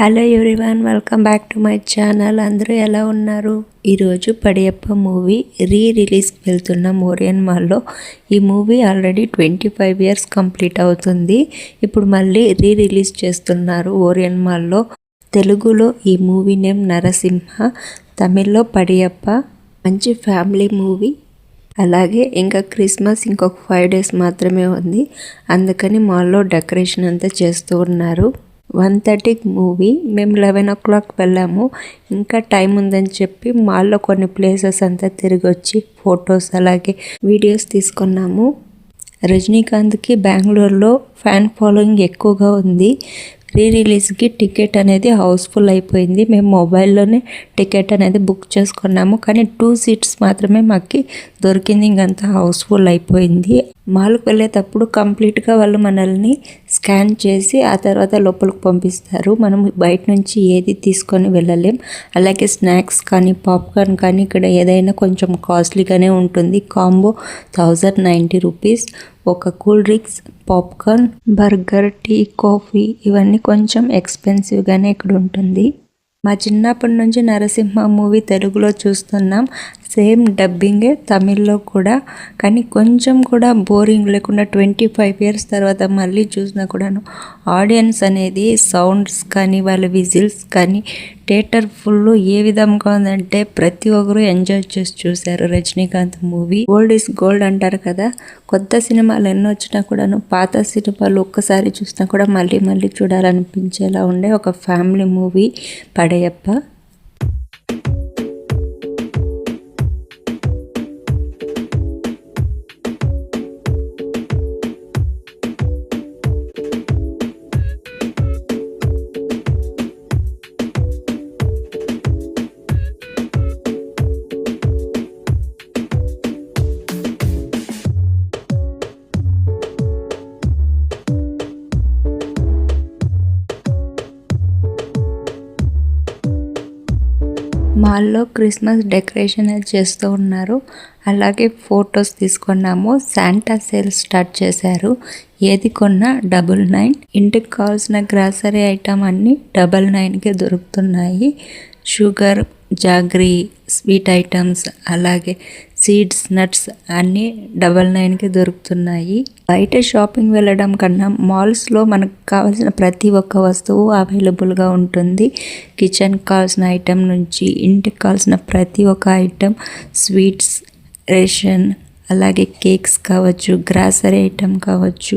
Hello everyone welcome back to my channel. అందరూ ఎలా ఉన్నారు? ఈరోజు పడియప్ప మూవీ రీ రిలీజ్కి వెళ్తున్నాం ఓరియన్ మాల్లో ఈ movie already twenty five years complete అవుతుంది. ఇప్పుడు మళ్ళీ రీ రిలీజ్ చేస్తున్నారు ఓరియన్ మాల్లో. తెలుగులో ఈ మూవీ నేమ్ నరసింహ తమిళ్ళో పడియప్ప. మంచి ఫ్యామిలీ మూవీ. అలాగే ఇంకా క్రిస్మస్ ఇంకొక ఫైవ్ డేస్ మాత్రమే ఉంది. అందుకని మాల్లో డెకరేషన్ అంతా చేస్తూ ఉన్నారు. వన్ థర్టీకి మూవీ. మేము లెవెన్ ఓ క్లాక్ వెళ్ళాము. ఇంకా టైం ఉందని చెప్పి మాల్లో కొన్ని ప్లేసెస్ అంతా తిరిగి వచ్చి ఫొటోస్ అలాగే వీడియోస్ తీసుకున్నాము. రజనీకాంత్కి బెంగళూరులో ఫ్యాన్ ఫాలోయింగ్ ఎక్కువగా ఉంది. రీ రిలీజ్కి టికెట్ అనేది హౌస్ఫుల్ అయిపోయింది. మేము మొబైల్లోనే టికెట్ అనేది బుక్ చేసుకున్నాము. కానీ టూ సీట్స్ మాత్రమే మాకు దొరికింది. ఇంకంతా హౌస్ఫుల్ అయిపోయింది. మాల్కి వెళ్ళేటప్పుడు కంప్లీట్గా వాళ్ళు మనల్ని స్కాన్ చేసి ఆ తర్వాత లోపలికి పంపిస్తారు. మనం బయట నుంచి ఏది తీసుకొని వెళ్ళలేం. అలాగే స్నాక్స్ కానీ పాప్కార్న్ కానీ ఇక్కడ ఏదైనా కొంచెం కాస్ట్లీగానే ఉంటుంది. Combo thousand ninety rupees. ఒక cool drinks popcorn burger tea coffee ఇవన్నీ కొంచెం ఎక్స్పెన్సివ్గానే ఇక్కడ ఉంటుంది మా చిన్నప్పటి నుంచి నరసింహ మూవీ తెలుగులో చూస్తున్నాం. సేమ్ డబ్బింగే తమిళ్ళో కూడా. కానీ కొంచెం కూడా బోరింగ్ లేకుండా ట్వంటీ ఫైవ్ ఇయర్స్ తర్వాత మళ్ళీ చూసినా కూడాను ఆడియన్స్ అనేది సౌండ్స్ కానీ వాళ్ళ విజిల్స్ కానీ థియేటర్ ఫుల్ ఏ విధంగా ఉందంటే ప్రతి ఒక్కరు ఎంజాయ్ చేసి చూశారు Rajinikanth movie. Gold is gold అంటారు కదా. కొత్త సినిమాలు ఎన్నో వచ్చినా కూడాను పాత సినిమాలు ఒక్కసారి చూసినా కూడా మళ్ళీ మళ్ళీ చూడాలనిపించేలా ఉండే ఒక ఫ్యామిలీ మూవీ. పడయప్ప. మాల్లో క్రిస్మస్ డెకరేషన్ చేస్తూ ఉన్నారు. అలాగే ఫొటోస్ తీసుకున్నాము. శాంటా సేల్ స్టార్ట్ చేశారు. ఏది కొన్నా డబుల్ నైన్. ఇంటికి కావాల్సిన గ్రాసరీ ఐటమ్ అన్నీ డబల్ నైన్కే దొరుకుతున్నాయి. షుగర్ జాగ్రీ స్వీట్ ఐటమ్స్ అలాగే సీడ్స్ నట్స్ అన్నీ డబల్ నైన్కి దొరుకుతున్నాయి. బయట షాపింగ్ వెళ్ళడం కన్నా మాల్స్లో మనకు కావాల్సిన ప్రతి ఒక్క వస్తువు అవైలబుల్గా ఉంటుంది. కిచెన్ కావాల్సిన ఐటెం నుంచి ఇంటికి కావాల్సిన ప్రతి ఒక్క ఐటెం స్వీట్స్ రేషన్ అలాగే కేక్స్ కావచ్చు గ్రాసరీ ఐటెం కావచ్చు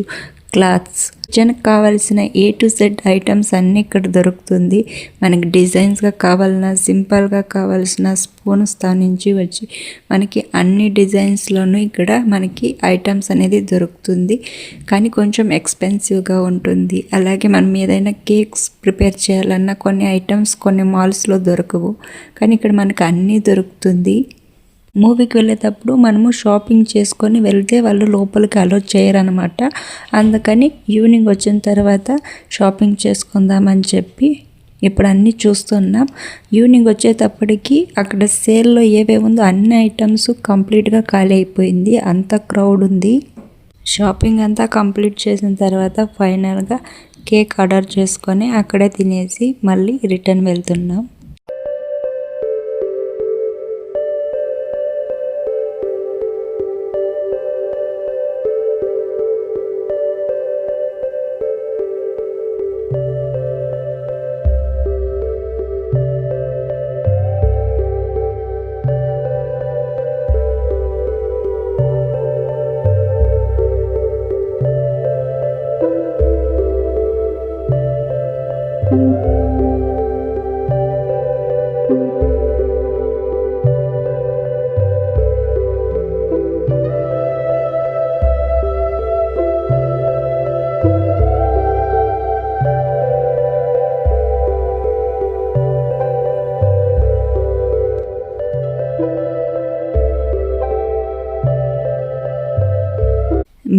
క్లాత్స్. కిచెన్కి కావాల్సిన ఏ టు జెడ్ ఐటమ్స్ అన్నీ ఇక్కడ దొరుకుతుంది. మనకి డిజైన్స్గా కావాలన్నా సింపుల్గా కావాల్సిన స్పూన్స్ నుంచి వచ్చి మనకి అన్ని డిజైన్స్లోనూ ఇక్కడ మనకి ఐటమ్స్ అనేది దొరుకుతుంది. కానీ కొంచెం ఎక్స్పెన్సివ్గా ఉంటుంది. అలాగే మనం ఏదైనా కేక్స్ ప్రిపేర్ చేయాలన్నా కొన్ని ఐటమ్స్ కొన్ని మాల్స్లో దొరకవు. కానీ ఇక్కడ మనకు అన్నీ దొరుకుతుంది. మూవీకి వెళ్ళేటప్పుడు మనము షాపింగ్ చేసుకొని వెళ్తే వాళ్ళు లోపలికి అలో చేయరనమాట అందుకని ఈవినింగ్ వచ్చిన తర్వాత షాపింగ్ చేసుకుందామని చెప్పి ఇప్పుడు అన్నీ చూస్తున్నాం. ఈవినింగ్ వచ్చేటప్పటికి అక్కడ సేల్లో ఏవేముందో ఉందో అన్ని ఐటమ్స్ కంప్లీట్గా ఖాళీ అయిపోయింది. అంత క్రౌడ్ ఉంది. షాపింగ్ అంతా కంప్లీట్ చేసిన తర్వాత ఫైనల్గా కేక్ ఆర్డర్ చేసుకొని అక్కడే తినేసి మళ్ళీ రిటర్న్ వెళ్తున్నాం.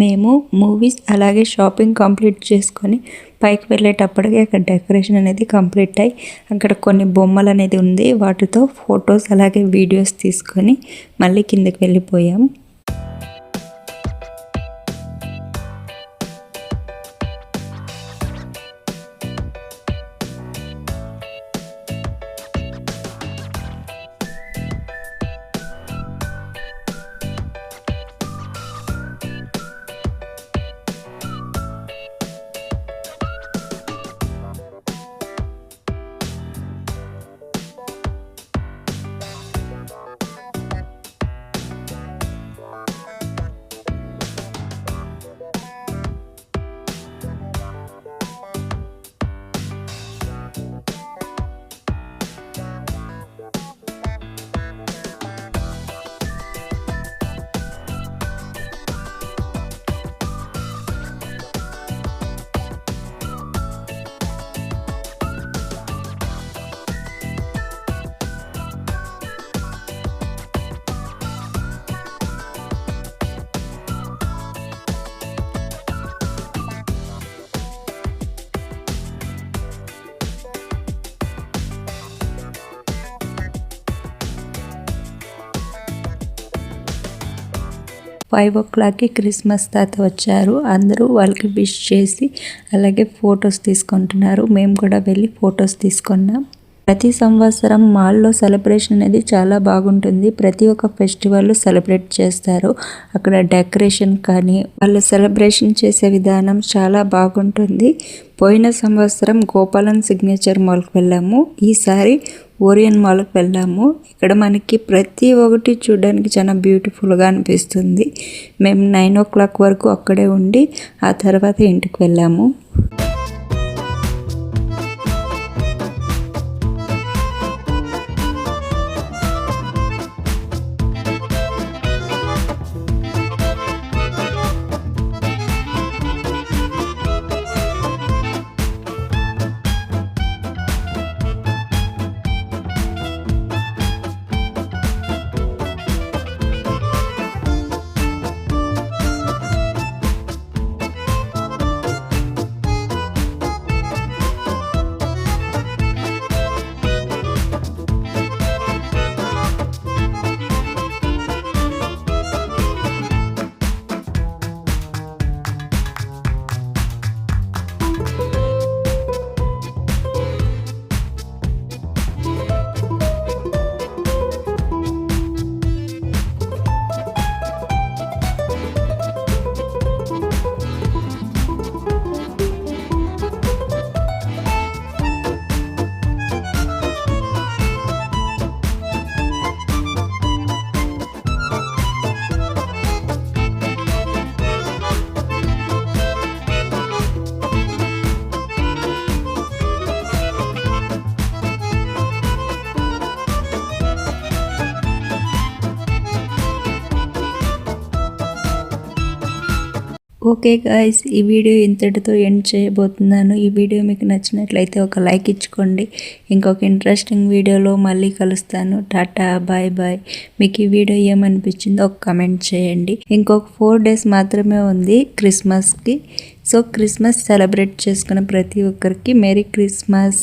మేము మూవీస్ అలాగే షాపింగ్ కంప్లీట్ చేసుకొని పైకి వెళ్ళేటప్పటికి అక్కడ డెకరేషన్ అనేది కంప్లీట్ అయ్యి అక్కడ కొన్ని బొమ్మలు అనేది ఉంది. వాటితో ఫొటోస్ అలాగే వీడియోస్ తీసుకొని మళ్ళీ కిందకి వెళ్ళిపోయాం ఫైవ్ ఓ క్లాక్కి క్రిస్మస్ తాత వచ్చారు. అందరూ వాళ్ళకి విష్ చేసి అలాగే ఫొటోస్ తీసుకుంటున్నారు. మేము కూడా వెళ్ళి ఫొటోస్ తీసుకున్నాం. ప్రతి సంవత్సరం మాల్లో సెలబ్రేషన్ అనేది చాలా బాగుంటుంది. ప్రతి ఒక్క ఫెస్టివల్ సెలబ్రేట్ చేస్తారు. అక్కడ డెకరేషన్ కానీ వాళ్ళు సెలబ్రేషన్ చేసే విధానం చాలా బాగుంటుంది. పోయిన సంవత్సరం గోపాలన్ సిగ్నేచర్ మాల్కి వెళ్ళాము. ఈసారి ఓరియన్ మాల్కి వెళ్ళాము. ఇక్కడ మనకి ప్రతి ఒక్కటి చూడడానికి చాలా బ్యూటిఫుల్గా అనిపిస్తుంది. మేము నైన్ ఓ క్లాక్ వరకు అక్కడే ఉండి ఆ తర్వాత ఇంటికి వెళ్ళాము. ఓకే గాయస్ ఈ వీడియో ఇంతటితో ఎండ్ చేయబోతున్నాను. ఈ వీడియో మీకు నచ్చినట్లయితే ఒక లైక్ ఇచ్చుకోండి. ఇంకొక ఇంట్రెస్టింగ్ వీడియోలో మళ్ళీ కలుస్తాను. టాటా బాయ్ బాయ్ మీకు ఈ వీడియో ఏమనిపించిందో ఒక కమెంట్ చేయండి. ఇంకొక ఫోర్ డేస్ మాత్రమే ఉంది క్రిస్మస్కి సో క్రిస్మస్ సెలబ్రేట్ చేసుకున్న ప్రతి ఒక్కరికి మెరీ క్రిస్మస్